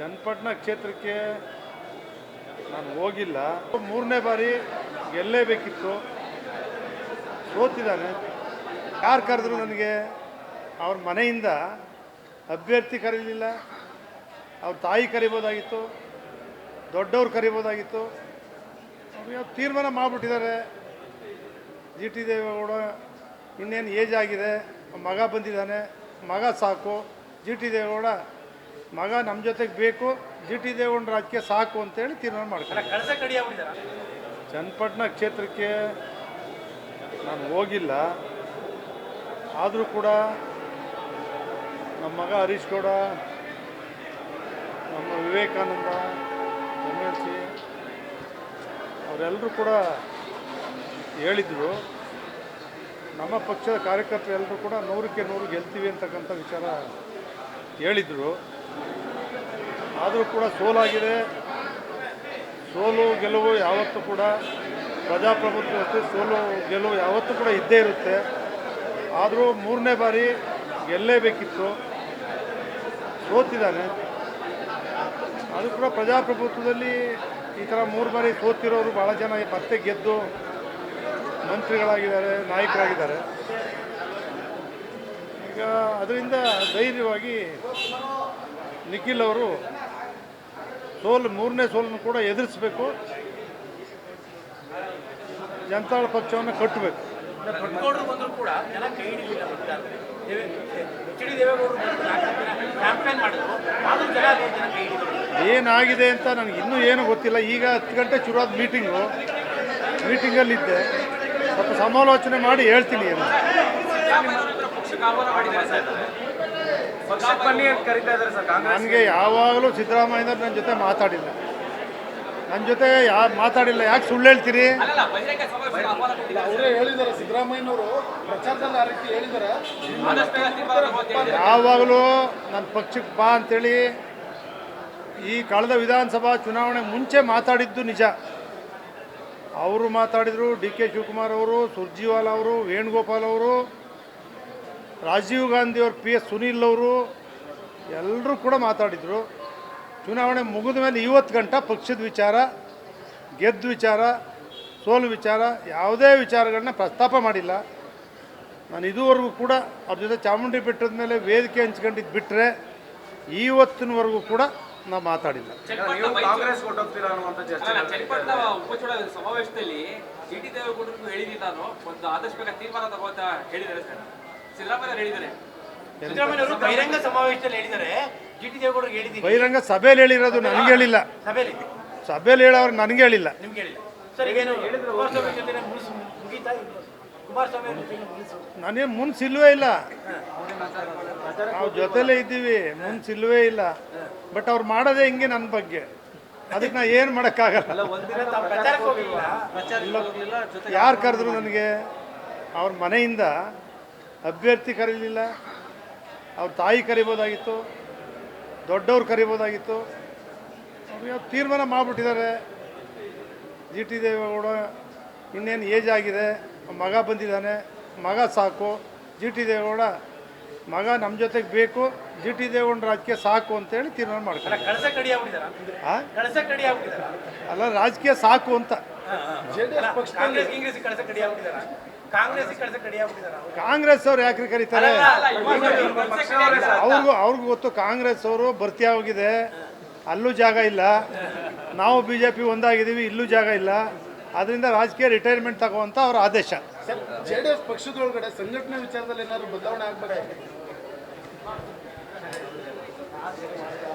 ಚನ್ನಪಟ್ಟಣ ಕ್ಷೇತ್ರಕ್ಕೆ ನಾನು ಹೋಗಿಲ್ಲ. ಮೂರನೇ ಬಾರಿ ಗೆಲ್ಲೇಬೇಕಿತ್ತು. ಸೋತಿದ್ದಾನೆ. ಯಾರು ಕರೆದ್ರು ನನಗೆ ಅವ್ರ ಮನೆಯಿಂದ ಅಭ್ಯರ್ಥಿ ಕರೀಲಿಲ್ಲ. ಅವ್ರ ತಾಯಿ ಕರಿಬೋದಾಗಿತ್ತು. ದೊಡ್ಡವ್ರು ಕರಿಬೋದಾಗಿತ್ತು. ಅವ್ರು ತೀರ್ಮಾನ ಮಾಡಿಬಿಟ್ಟಿದ್ದಾರೆ. ಜಿ ಟಿ ದೇವೇಗೌಡ ಇನ್ನೇನು ಏಜ್ ಆಗಿದೆ. ಮಗ ಬಂದಿದ್ದಾನೆ. ಮಗ ಸಾಕು. ಜಿ ಟಿ ದೇವೇಗೌಡ ಮಗ ನಮ್ಮ ಜೊತೆಗೆ ಬೇಕು ಜಿ ಟಿ ದೇವೇಗೌಡ ರಾಜಕೀಯ ಸಾಕು ಅಂತೇಳಿ ತೀರ್ಮಾನ ಮಾಡ್ತಾರೆ ಚನ್ನಪಟ್ಟಣ ಕ್ಷೇತ್ರಕ್ಕೆ ನಾನು ಹೋಗಿಲ್ಲ. ಆದರೂ ಕೂಡ ನಮ್ಮ ಮಗ ಹರೀಶ್ ಗೌಡ ನಮ್ಮ ವಿವೇಕಾನಂದ ಎಂ ಎಲ್ ಸಿ ಅವರೆಲ್ಲರೂ ಕೂಡ ಹೇಳಿದರು. ನಮ್ಮ ಪಕ್ಷದ ಕಾರ್ಯಕರ್ತರು ಎಲ್ಲರೂ ಕೂಡ ನೂರಕ್ಕೆ ನೂರು ಗೆಲ್ತೀವಿ ಅಂತಕ್ಕಂಥ ವಿಚಾರ ಹೇಳಿದರು. ಆದರೂ ಕೂಡ ಸೋಲಾಗಿದೆ. ಸೋಲು, ಗೆಲುವು ಯಾವತ್ತೂ ಕೂಡ ಪ್ರಜಾಪ್ರಭುತ್ವಕ್ಕೆ ಸೋಲು, ಗೆಲುವು ಯಾವತ್ತೂ ಕೂಡ ಇದ್ದೇ ಇರುತ್ತೆ. ಆದರೂ ಮೂರನೇ ಬಾರಿ ಗೆಲ್ಲೇಬೇಕಿತ್ತು. ಸೋತಿದ್ದಾನೆ. ಅದು ಕೂಡ ಪ್ರಜಾಪ್ರಭುತ್ವದಲ್ಲಿ ಈ ಥರ ಮೂರು ಬಾರಿ ಸೋತಿರೋರು ಭಾಳ ಜನ ಮತ್ತೆ ಗೆದ್ದು ಮಂತ್ರಿಗಳಾಗಿದ್ದಾರೆ, ನಾಯಕರಾಗಿದ್ದಾರೆ. ಈಗ ಅದರಿಂದ ಧೈರ್ಯವಾಗಿ ನಿಖಿಲ್ ಅವರು ಸೋಲು ಮೂರನೇ ಸೋಲನ್ನು ಕೂಡ ಎದುರಿಸಬೇಕು. ಜನತಾಳ ಪಕ್ಷವನ್ನು ಕಟ್ಟಬೇಕು. ಏನಾಗಿದೆ ಅಂತ ನನಗೆ ಇನ್ನೂ ಏನೂ ಗೊತ್ತಿಲ್ಲ. ಈಗ ಹತ್ತು ಗಂಟೆ ಶುರುವಾದ ಮೀಟಿಂಗು. ಮೀಟಿಂಗಲ್ಲಿದ್ದೆ. ಸ್ವಲ್ಪ ಸಮಾಲೋಚನೆ ಮಾಡಿ ಹೇಳ್ತೀನಿ. ಏನು ನನಗೆ ಯಾವಾಗಲೂ ಸಿದ್ದರಾಮಯ್ಯ ನನ್ನ ಜೊತೆ ಮಾತಾಡಿಲ್ಲ. ನನ್ನ ಜೊತೆ ಯಾರು ಮಾತಾಡಿಲ್ಲ. ಯಾಕೆ ಸುಳ್ಳು ಹೇಳ್ತೀರಿ. ಯಾವಾಗಲೂ ನನ್ನ ಪಕ್ಷಕ್ಕೆ ಬಾ ಅಂತೇಳಿ ಈ ಕಳೆದ ವಿಧಾನಸಭಾ ಚುನಾವಣೆ ಮುಂಚೆ ಮಾತಾಡಿದ್ದು ನಿಜ. ಅವರು ಮಾತಾಡಿದರು ಡಿ ಕೆ ಶಿವಕುಮಾರ್ ಅವರು ಸುರ್ಜಿವಾಲ ಅವರು ವೇಣುಗೋಪಾಲ್ ಅವರು ರಾಜೀವ್ ಗಾಂಧಿ ಅವರು ಪಿ ಎಸ್ ಸುನೀಲ್ ಅವರು ಎಲ್ಲರೂ ಕೂಡ ಮಾತಾಡಿದರು. ಚುನಾವಣೆ ಮುಗಿದ ಮೇಲೆ ಇವತ್ತು ಗಂಟ ಪಕ್ಷದ ವಿಚಾರ ಗೆದ್ದ ವಿಚಾರ ಸೋಲು ವಿಚಾರ ಯಾವುದೇ ವಿಚಾರಗಳನ್ನ ಪ್ರಸ್ತಾಪ ಮಾಡಿಲ್ಲ. ನಾನು ಇದುವರೆಗೂ ಕೂಡ ಅವ್ರ ಜೊತೆ ಚಾಮುಂಡಿ ಬೆಟ್ಟದ ಮೇಲೆ ವೇದಿಕೆ ಹಂಚ್ಕೊಂಡಿದ್ದು ಬಿಟ್ಟರೆ ಇವತ್ತಿನವರೆಗೂ ಕೂಡ ನಾವು ಮಾತಾಡಿಲ್ಲ. ಸಮಾವೇಶದಲ್ಲಿ ಸಿದ್ದರಾಮಯ್ಯ ಬಹಿರಂಗ ಸಮಾವೇಶದಲ್ಲಿ ಹೇಳಿದ್ದಾರೆ. ಜಿ ಟಿ ದೇವೇಗೌಡರಿಗೆ ಹೇಳಿದ್ದೀನಿ. ಬಹಿರಂಗ ಸಭೆಯಲ್ಲಿ ಹೇಳಿರೋದು ನನಗೆ ಹೇಳಿಲ್ಲ. ಸಭೆಯಲ್ಲಿ. ಸಭೆಯಲ್ಲಿ ಹೇಳೋರು ನನಗೆ ಹೇಳಿಲ್ಲ. ನಿಮ್ಗೆ ಹೇಳಿಲ್ಲ. ಸರ್ ಈಗೇನು ಕುಮಾರಸ್ವಾಮಿ ಜೊತೆ ಮುಗಿಸ್ ಮುಗೀತಾ ಇಲ್ಲ ಕುಮಾರಸ್ವಾಮಿ ಅವ್ರ ಜೊತೆ ಮುಗಿಸು. ಮುನ್ಸಿಲ್ವೇ ಇಲ್ಲ. ನಾವು ಜೊತೆಲೇ ಇದ್ದೀವಿ. ಮುನ್ಸಿಲ್ವೇ ಇಲ್ಲ. ಬಟ್ ಅವ್ರು ಮಾಡೋದೇ ಹಿಂಗೆ ನನ್ನ ಬಗ್ಗೆ. ಅದಕ್ಕೆ ನಾ ಏನು ಮಾಡೋಕ್ಕಾಗಲ್ಲ. ತಾವು ಪ್ರಚಾರಕ್ಕೆ ಹೋಗಿಲ್ಲ ಯಾರು ಕರೆದ್ರು ನನಗೆ? ಅವ್ರ ಮನೆಯಿಂದ ಅಭ್ಯರ್ಥಿ ಕರೀಲಿಲ್ಲ. ಅವ್ರ ತಾಯಿ ಕರಿಬೋದಾಗಿತ್ತು ದೊಡ್ಡವ್ರು ಕರಿಬೋದಾಗಿತ್ತು. ಅವ್ರು ಯಾವ ತೀರ್ಮಾನ ಮಾಡಿಬಿಟ್ಟಿದ್ದಾರೆ. ಜಿ ಟಿ ದೇವೇಗೌಡ ಇನ್ನೇನು ಏಜ್ ಆಗಿದೆ ಮಗ ಬಂದಿದ್ದಾನೆ ಮಗ ಸಾಕು. ಜಿ ಟಿ ದೇವೇಗೌಡ ಮಗ ನಮ್ಮ ಜೊತೆಗೆ ಬೇಕು ಜಿ ಟಿ ದೇವೇಗೌಡ ರಾಜಕೀಯ ಸಾಕು ಅಂತೇಳಿ ತೀರ್ಮಾನ ಮಾಡ್ತಾರೆ ಅಲ್ಲ ರಾಜಕೀಯ ಸಾಕು ಅಂತ. ಕಾಂಗ್ರೆಸ್ ಅವ್ರು ಯಾಕ್ರಿ ಕರೀತಾರೆ? ಅವ್ರಿಗೂ ಅವ್ರಿಗೂ ಗೊತ್ತು ಕಾಂಗ್ರೆಸ್ ಅವರು ಭರ್ತಿ ಆಗಿದೆ ಅಲ್ಲೂ ಜಾಗ ಇಲ್ಲ. ನಾವು ಬಿ ಜೆ ಪಿ ಒಂದಾಗಿದ್ದೀವಿ ಇಲ್ಲೂ ಜಾಗ ಇಲ್ಲ. ಅದರಿಂದ ರಾಜಕೀಯ ರಿಟೈರ್ಮೆಂಟ್ ತಗೋವಂಥ ಅವ್ರ ಆದೇಶ. ಜೆ ಡಿ ಎಸ್ ಪಕ್ಷದೊಳಗಡೆ ಸಂಘಟನೆ ವಿಚಾರದಲ್ಲಿ ಏನಾದ್ರು ಬದಲಾವಣೆ ಆಗ್ಬೇಕಾಗಿದೆ